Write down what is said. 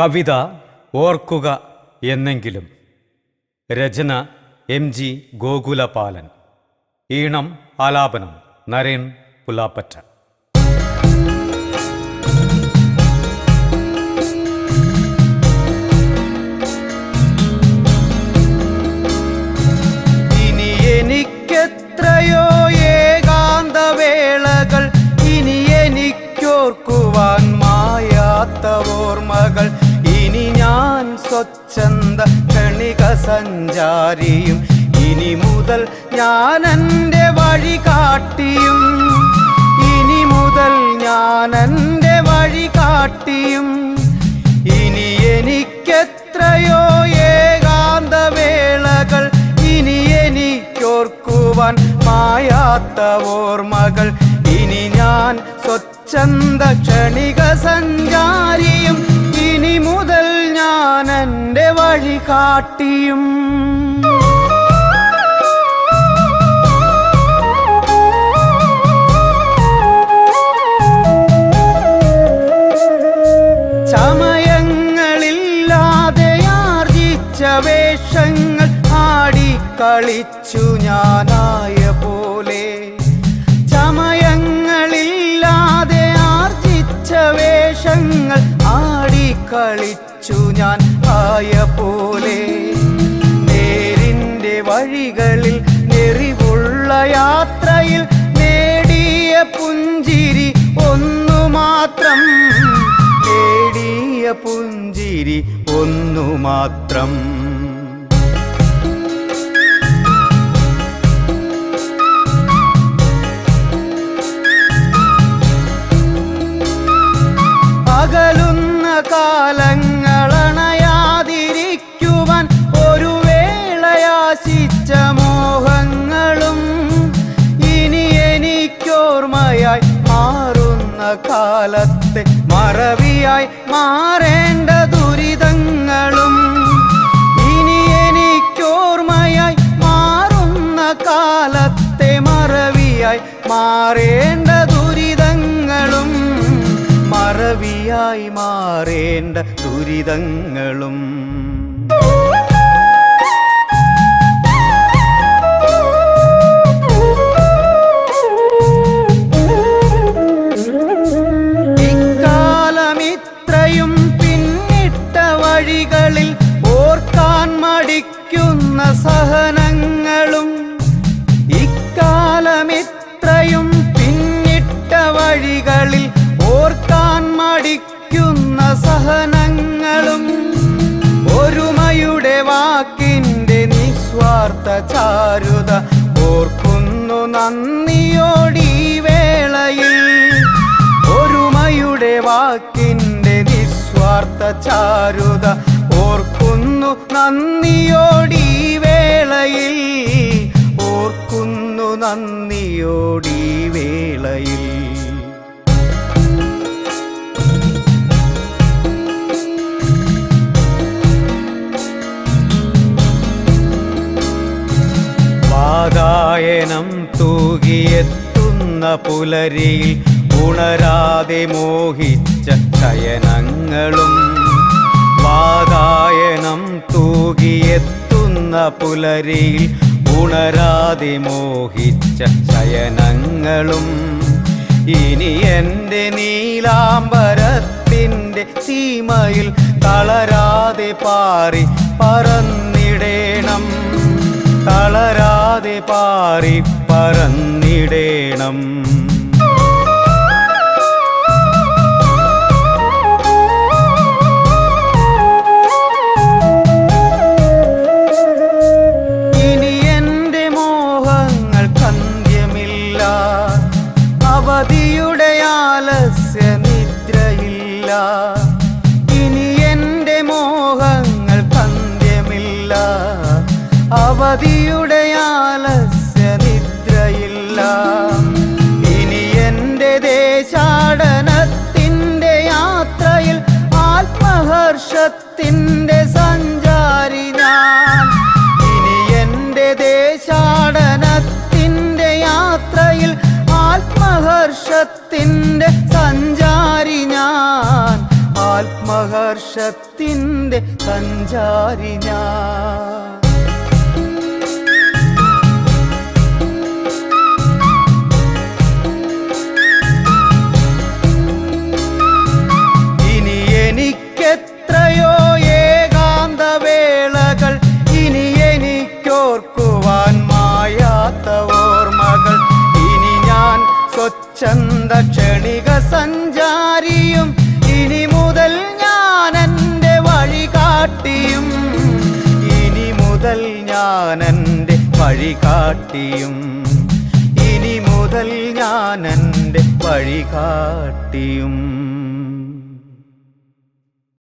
കവിത ഓർക്കുക എന്നെങ്കിലും. രചന എം ജി ഗോകുലപാലൻ. ഈണം ആലാപനം നരേൻ പുലാപ്പറ്റ സ്വച്ഛന്ത ക്ഷണിക സഞ്ചാരിയും. ഇനി മുതൽ ഞാൻ എന്റെ വഴി കാട്ടിയും. ഇനി മുതൽ ഞാൻ എന്റെ വഴി കാട്ടിയും. ഇനി എനിക്കെത്രയോ ഏകാന്തവേളകൾ. ഇനി എനിക്കോർക്കുവാൻ മായാത്ത ഓർമ്മകൾ. ഇനി ഞാൻ സ്വച്ഛന്ത ക്ഷണിക സഞ്ചാരിയും. ഇനി മുതൽ ഞാൻ എന്റെ വഴി കാട്ടിയും. വേഷങ്ങൾ ആടിക്കളിച്ചു ഞാനായ പോലെ. ആടിക്കളിച്ചു ഞാൻ ആയ പോലെ. നേരിന്റെ വഴികളിൽ നെറിവുള്ള യാത്രയിൽ നേടിയ പുഞ്ചിരി ഒന്നു മാത്രം നേടിയ പുഞ്ചിരി ഒന്നു മാത്രം കാലങ്ങളണയാതിരിക്കുവാൻ ഒരു വേളയാശിച്ച മോഹങ്ങളും ഇനി എനിക്കോർമ്മയായി മാറുന്ന കാലത്തെ മറവിയായി മാറേണ്ട ദുരിതങ്ങളും ഇനി എനിക്കോർമ്മയായി മാറുന്ന കാലത്തെ മറവിയായി മാറേണ്ട മറവിയായി മാറേണ്ട ദുരിതങ്ങളും. ഇക്കാലമിത്രയും പിന്നിട്ട വഴികളിൽ ഓർക്കാൻ മടിക്കുന്ന സഹനങ്ങളും. ഇക്കാലമിത്രയും പിന്നിട്ട വഴികളിൽ ചാരുത ഓർക്കുന്നു നന്ദിയോടി വേളയിൽ. ഒരുമയുടെ വാക്കിന്റെ നിസ്വാർത്ഥ ചാരുത ഓർക്കുന്നു നന്ദിയോടി വേളയിൽ. ഓർക്കുന്നു നന്ദിയോടി വേളയിൽ. വാതായനം തൂകിയെത്തുന്ന പുലരിയിൽ ഉണരാതെ മോഹിച്ച ശയനങ്ങളും. വാതായനം തൂകിയെത്തുന്ന പുലരിയിൽ ഉണരാതെ മോഹിച്ച ശയനങ്ങളും. ഇനി എന്റെ നീലാംബരത്തിന്റെ സീമയിൽ തളരാതെ പാറി പറന്നിടേണം. തളരാതെ പാറി പറന്നിടേണം. ദേശാടനത്തിന്റെ യാത്രയിൽ ആത്മഹർഷത്തിന്റെ സഞ്ചാരി ഞാൻ. ആത്മഹർഷത്തിന്റെ സഞ്ചാരി ഞാൻ. സ്വച്ഛന്ത ക്ഷണിക സഞ്ചാരിയും ഇനി മുതൽ ഞാൻ എന്റെ വഴി കാട്ടിയും ഇനി മുതൽ ഞാൻ എന്റെ വഴി കാട്ടിയും ഇനി മുതൽ ഞാൻ എന്റെ വഴി കാട്ടിയും.